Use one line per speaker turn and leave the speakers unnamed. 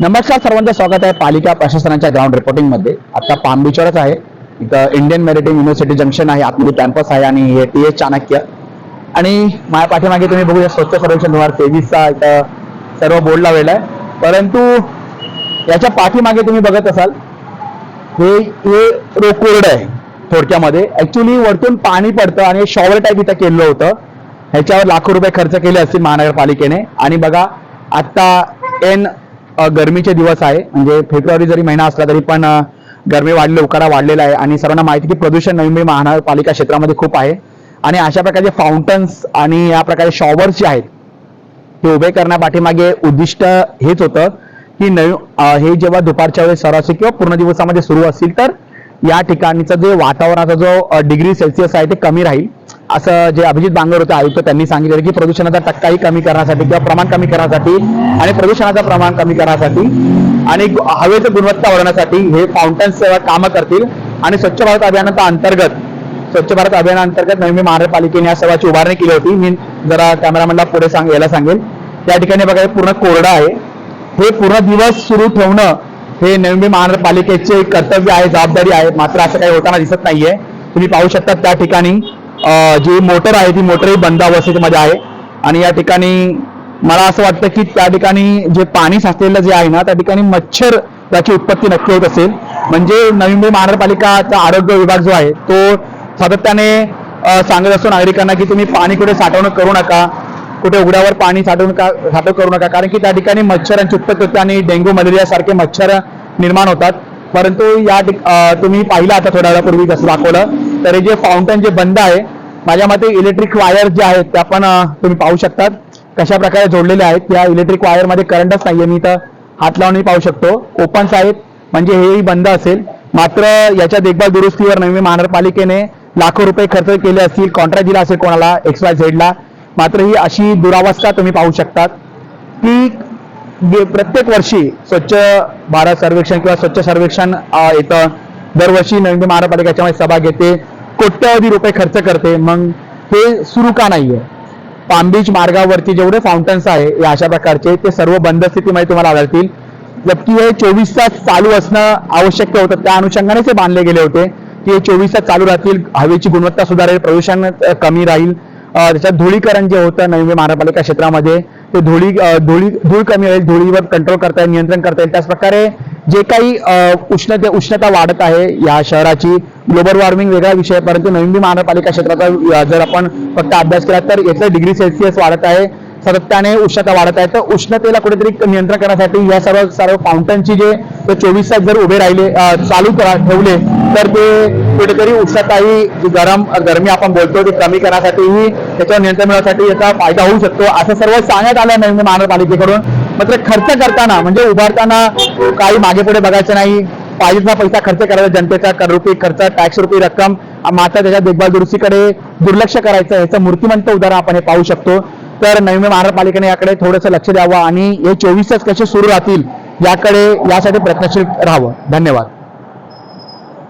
नमस्कार सर्वांचं स्वागत आहे पालिका प्रशासनाच्या ग्राउंड रिपोर्टिंगमध्ये. आता पामबीचवरच आहे. इथं इंडियन मेरिटाईम युनिव्हर्सिटी जंक्शन आहे. आतमध्ये कॅम्पस आहे आणि हे टी एस चाणक्य. आणि माझ्या पाठीमागे तुम्ही बघूया स्वच्छ सर्वेक्षण दोन हजार तेवीसचा इथं सर्व बोर्ड लावलेला आहे. परंतु याच्या पाठीमागे तुम्ही बघत असाल हे हे रोकोर्ड आहे थोडक्यामध्ये. ऍक्च्युली वरतून पाणी पडतं आणि शॉवर टाईप इथं केलेलं होतं. ह्याच्यावर लाखो रुपये खर्च केले असतील महानगरपालिकेने. आणि बघा आता एन गरमीचे दिवस आहे. म्हणजे फेब्रुवारी जरी महिना असला तरी पण गरमी वाढली उकाडा वाढलेला आहे आणि सर्वांना माहिती की प्रदूषण नवी मुंबई महानगरपालिका क्षेत्रामध्ये खूप आहे. आणि अशा प्रकारचे फाउंटन्स आणि या प्रकारे शॉवर्स जे आहेत ते उभे करण्यापाठीमागे उद्दिष्ट हेच होतं की नवी हे जेव्हा दुपारच्या वेळेस सरासरी किंवा पूर्ण दिवसामध्ये सुरू असतील तर या ठिकाणीचा जे वातावरणाचा जो डिग्री सेल्सिअस आहे ते कमी राहील. असं जे अभिजित बांगर होते आयुक्त त्यांनी सांगितलं की प्रदूषणाचा टक्काही कमी करण्यासाठी किंवा प्रमाण कमी करण्यासाठी आणि प्रदूषणाचं प्रमाण कमी करण्यासाठी आणि हवेचं गुणवत्ता वाढवण्यासाठी हे फाउंटन्स कामं करतील. आणि स्वच्छ भारत अभियानाच्या अंतर्गत स्वच्छ भारत अभियानाअंतर्गत नवी महानगरपालिकेने या सर्वांची उभारणी केली होती. मी जरा कॅमेरामॅनला पुढे सांग यायला सांगेल. त्या ठिकाणी बघा पूर्ण कोरडा आहे. हे पूर्ण दिवस सुरू ठेवणं हे नवी महानगरपालिकेचे कर्तव्य आहे जबाबदारी आहे. मात्र असं काही होताना दिसत नाहीये. तुम्ही पाहू शकता त्या ठिकाणी जी मोटर आहे ती मोटरही बंद अवस्थेमध्ये आहे. आणि या ठिकाणी मला असं वाटतं की त्या ठिकाणी जे पाणी साचलेलं जे आहे ना त्या ठिकाणी मच्छर याची उत्पत्ती नक्की होत असेल. म्हणजे नवी मुंबई महानगरपालिकाचा आरोग्य विभाग जो आहे तो सातत्याने सांगत असतो नागरिकांना की तुम्ही पाणी कुठे साठवणूक करू नका. कुठे उघड्यावर पाणी साठवून का साठव करू नका. कारण की त्या ठिकाणी मच्छरांची उत्पत्ती होते आणि डेंग्यू मलेरियासारखे मच्छर निर्माण होतात. परंतु या तुम्ही पाहिलं आता थोड्या वेळापूर्वी जसं दाखवलं तर हे जे फाउंटन जे बंद आहे माझ्या मते इलेक्ट्रिक वायर जे आहेत त्या पण तुम्ही पाहू शकतात. कशा प्रकारे जोडलेले आहेत या इलेक्ट्रिक वायरमध्ये करंटच नाहीये मी तर हात लावूनही पाहू शकतो. ओपन्स आहेत म्हणजे हेही बंद असेल. मात्र याच्या देखभाल दुरुस्तीवर नवी महानगरपालिकेने लाखो रुपये खर्च केले असतील कॉन्ट्रॅक्ट दिला असेल कोणाला एक्स वाय झेडला मात्र ही अशी दुरावस्था तुम्ही पाहू शकतात. की प्रत्येक वर्षी स्वच्छ भारत सर्वेक्षण किंवा स्वच्छ सर्वेक्षण अं, येतं दरवर्षी नवी मुंबई महानगरपालिका याच्यामध्ये सभा घेते कोट्यवधी रुपये खर्च करते. मग हे सुरू का नाहीये? पामबीच मार्गावरती जेवढे फाउंटन्स आहे या अशा प्रकारचे ते सर्व बंद स्थितीमध्ये तुम्हाला आढळतील. जबकि हे चोवीस तास चालू असणं आवश्यक होतं. त्या अनुषंगाने ते बांधले गेले होते. की हे चोवीस तास चालू राहतील हवेची गुणवत्ता सुधारेल प्रदूषण कमी राहील. त्याच्यात धुळीकरण जे होतं नवी महानगरपालिका क्षेत्रामध्ये ते धुळी धुळी धूळ कमी होईल धुळीवर कंट्रोल करता येईल नियंत्रण करता येईल. त्याच प्रकारे जे काही उष्णते उष्णता वाढत आहे या शहराची ग्लोबल वॉर्मिंग वेगळा विषय परंतु नवी महानगरपालिका क्षेत्राचा जर आपण फक्त अभ्यास केला तर याचं डिग्री सेल्सिअस वाढत आहे. सातत्याने उष्णता वाढत आहे. तर उष्णतेला कुठेतरी नियंत्रण करण्यासाठी या सर्व सर्व फाउंटनची जे चोवीस तास जर उभे राहिले चालू करा ठेवले तर ते कुठेतरी उष्णता ही जी गरम गरमी आपण बोलतो ती कमी करण्यासाठीही त्याच्यावर नियंत्रण मिळवण्यासाठी याचा फायदा होऊ शकतो. असं सर्व सांगण्यात आलं नवी महानगरपालिकेकडून. मात्र खर्च करताना म्हणजे उभारताना काही मागे पुढे बघायचं नाही. पाहिजेचा पैसा खर्च करायचा जनतेचा कर रुपये खर्च टॅक्स रुपये रक्कम मात्र त्याच्या देखभाल दुरुस्तीकडे दुर्लक्ष करायचं याचं मूर्तिमंत उदाहरण आपण हे पाहू शकतो. तर नवी महानगरपालिकेने याकडे थोडंसं लक्ष द्यावं आणि हे चोवीस तास कसे सुरू राहतील याकडे यासाठी प्रयत्नशील राहावं. धन्यवाद.